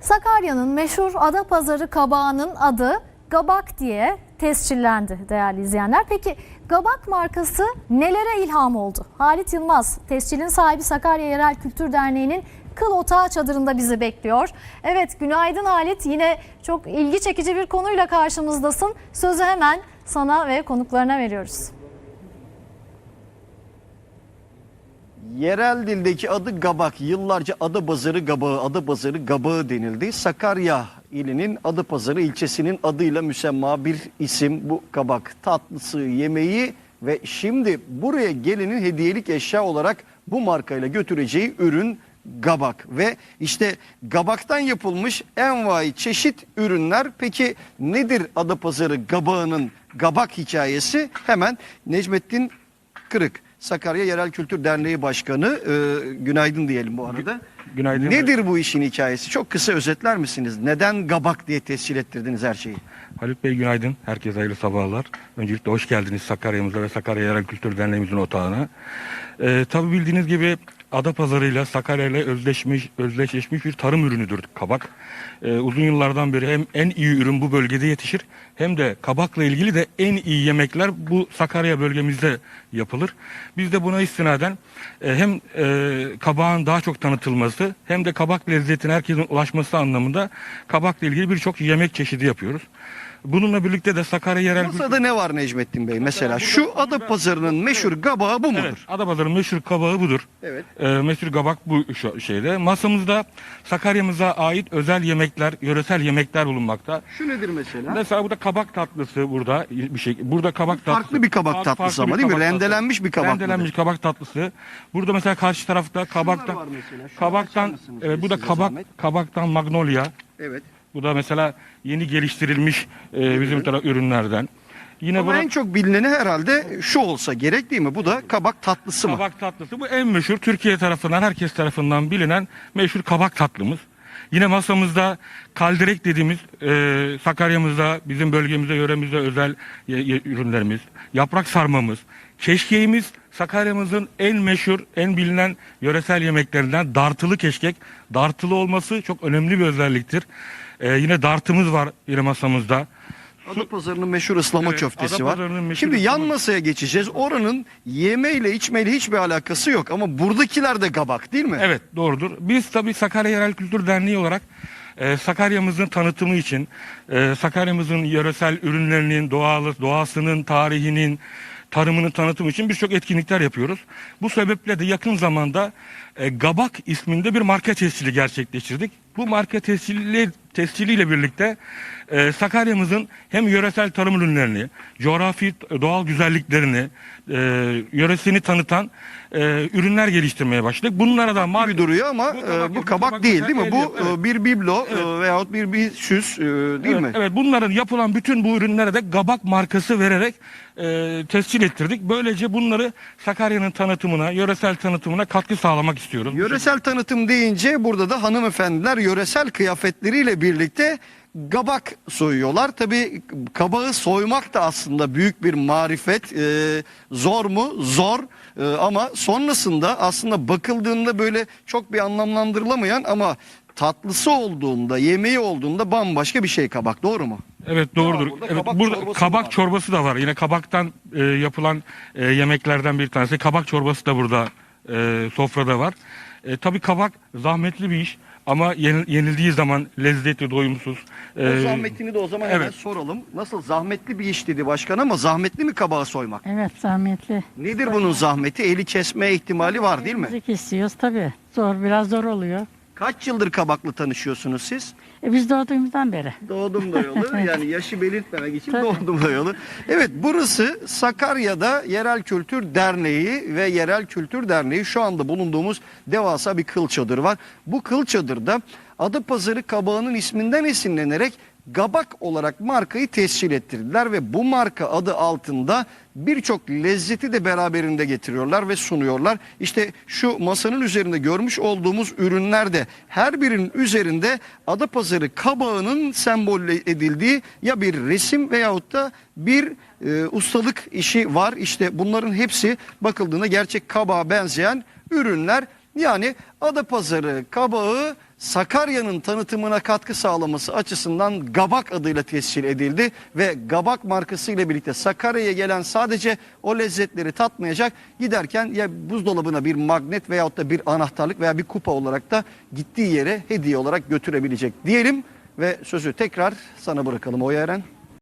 Sakarya'nın meşhur Adapazarı kabağının adı Gabak diye tescillendi değerli izleyenler. Peki Gabak markası nelere ilham oldu? Halit Yılmaz, tescilin sahibi Sakarya Yerel Kültür Derneği'nin Kıl Otağı çadırında bizi bekliyor. Evet günaydın Halit. Yine çok ilgi çekici bir konuyla karşımızdasın. Sözü hemen sana ve konuklarına veriyoruz. Yerel dildeki adı Gabak. Yıllarca Adapazarı Gabağı, Adapazarı Gabağı denildi. Sakarya ilinin Adapazarı ilçesinin adıyla müsemma bir isim bu kabak. Tatlısı, yemeği ve şimdi buraya gelenin hediyelik eşya olarak bu markayla götüreceği ürün Gabak ve işte Gabak'tan yapılmış envai çeşit ürünler. Peki nedir Adapazarı Gabağı'nın Gabak hikayesi? Hemen Necmettin Kırık, Sakarya Yerel Kültür Derneği Başkanı. Ee, günaydın diyelim bu arada. Günaydın. Nedir bu işin hikayesi? Çok kısa özetler misiniz? Neden Gabak diye tescil ettirdiniz her şeyi? Halit Bey günaydın. Herkese hayırlı sabahlar. Öncelikle hoş geldiniz Sakarya'mıza ve Sakarya Yerel Kültür Derneğimizin otağına. Ee, tabii bildiğiniz gibi Adapazarı'yla Sakarya ile özleşmiş, özdeşleşmiş bir tarım ürünüdür kabak. Ee, uzun yıllardan beri hem en iyi ürün bu bölgede yetişir hem de kabakla ilgili de en iyi yemekler bu Sakarya bölgemizde yapılır. Biz de buna istinaden e, hem e, kabağın daha çok tanıtılması hem de kabak lezzetine herkesin ulaşması anlamında kabakla ilgili birçok yemek çeşidi yapıyoruz. Bununla birlikte de Sakarya Yerel Masada ne var Necmettin Bey? Mesela şu Adapazarı'nın meşhur gabağı bu Evet, mudur? Adapazarı'nın meşhur kabağı budur. Evet. Ee, meşhur kabak bu şu şeyde. Masamızda Sakarya'mıza ait özel yemekler, yöresel yemekler bulunmakta. Şu nedir mesela? Mesela burada kabak tatlısı burada bir şey. Burada kabak tatlısı. Farklı bir kabak Farklı- tatlısı farklı ama bir değil mi? kabak tatlısı. Rendelenmiş bir kabak Rendelenmiş kabak tatlısı. Burada mesela karşı tarafta kabaktan var mesela. Açar kabaktan mısınız evet bu da size kabak zahmet? kabaktan magnolia. Evet. Bu da mesela yeni geliştirilmiş e, bizim taraf ürünlerden. Yine Ama burada en çok bilineni herhalde şu olsa gerek değil mi? Bu da kabak tatlısı mı? Kabak tatlısı bu en meşhur Türkiye tarafından herkes tarafından bilinen meşhur kabak tatlımız. Yine masamızda kaldirek dediğimiz e, Sakarya'mızda bizim bölgemizde yöremizde özel ye- ye- ürünlerimiz. Yaprak sarmamız. Keşkeğimiz Sakarya'mızın en meşhur en bilinen yöresel yemeklerinden dartılı keşkek. Dartılı olması çok önemli bir özelliktir. E, yine dartımız var yine masamızda. Adapazarı'nın meşhur ıslama Evet, köftesi var. Şimdi yan masaya geçeceğiz. Oranın yemeğiyle içmeyle hiçbir alakası yok ama buradakiler de kabak değil mi? Evet doğrudur. Biz tabii Sakarya Yerel Kültür Derneği olarak e, Sakarya'mızın tanıtımı için, e, Sakarya'mızın yöresel ürünlerinin, doğalı, doğasının, tarihinin, tarımının tanıtımı için birçok etkinlikler yapıyoruz. Bu sebeple de yakın zamanda e, Gabak isminde bir marka tescili gerçekleştirdik. Bu marka tescili, tesciliyle birlikte e, Sakarya'mızın hem yöresel tarım ürünlerini, coğrafi doğal güzelliklerini, e, yöresini tanıtan e, ürünler geliştirmeye başladık. Bunlara da gibi duruyor ama Bu bu, kabak- bu bu kabak kabak değil değil mi? Bu evet. e, bir biblo e, veyahut bir bir süs e, değil evet, mi? Evet bunların yapılan bütün bu ürünlere de Gabak markası vererek e, tescil ettirdik. Böylece bunları Sakarya'nın tanıtımına, yöresel tanıtımına katkı sağlamak istiyoruz. Yöresel tanıtım deyince burada da hanımefendiler yöresel kıyafetleriyle birlikte gabak soyuyorlar. Tabii kabağı soymak da aslında büyük bir marifet. Ee, zor mu? Zor. Ee, ama sonrasında aslında bakıldığında böyle çok bir anlamlandırılamayan ama tatlısı olduğunda, yemeği olduğunda bambaşka bir şey kabak. Doğru mu? Evet doğrudur. burada? evet, Kabak burada çorbası kabak var. çorbası da var. Yine kabaktan e, yapılan e, yemeklerden bir tanesi. Kabak çorbası da burada e, sofrada var. E, tabii kabak zahmetli bir iş ama yenil- yenildiği zaman lezzetli, doyumsuz. O zahmetini de o zaman hemen evet. soralım. Nasıl zahmetli bir iş dedi başkan ama zahmetli mi kabağı soymak? Evet zahmetli. Nedir bunun zahmeti? Eli kesme ihtimali var değil mi? Müzik istiyoruz tabii. Zor biraz zor oluyor. Kaç yıldır kabakla tanışıyorsunuz siz? E, biz doğduğumuzdan beri. Doğdum dayalı yani yaşı belirtmemek için Tabii. doğdum dayalı. Evet burası Sakarya'da Yerel Kültür Derneği ve Yerel Kültür Derneği şu anda bulunduğumuz devasa bir kıl çadır var. Bu kıl çadırda Adapazarı kabağının isminden esinlenerek Gabak olarak markayı tescil ettirdiler ve bu marka adı altında birçok lezzeti de beraberinde getiriyorlar ve sunuyorlar. İşte şu masanın üzerinde görmüş olduğumuz ürünler de her birinin üzerinde Adapazarı kabağının sembol edildiği ya bir resim veyahut da bir e, ustalık işi var. İşte bunların hepsi bakıldığında gerçek kabağa benzeyen ürünler. Yani Adapazarı kabağı Sakarya'nın tanıtımına katkı sağlaması açısından Gabak adıyla tescil edildi ve Gabak markası ile birlikte Sakarya'ya gelen sadece o lezzetleri tatmayacak giderken ya buzdolabına bir magnet veyahut da bir anahtarlık veya bir kupa olarak da gittiği yere hediye olarak götürebilecek diyelim ve sözü tekrar sana bırakalım Oya Eren.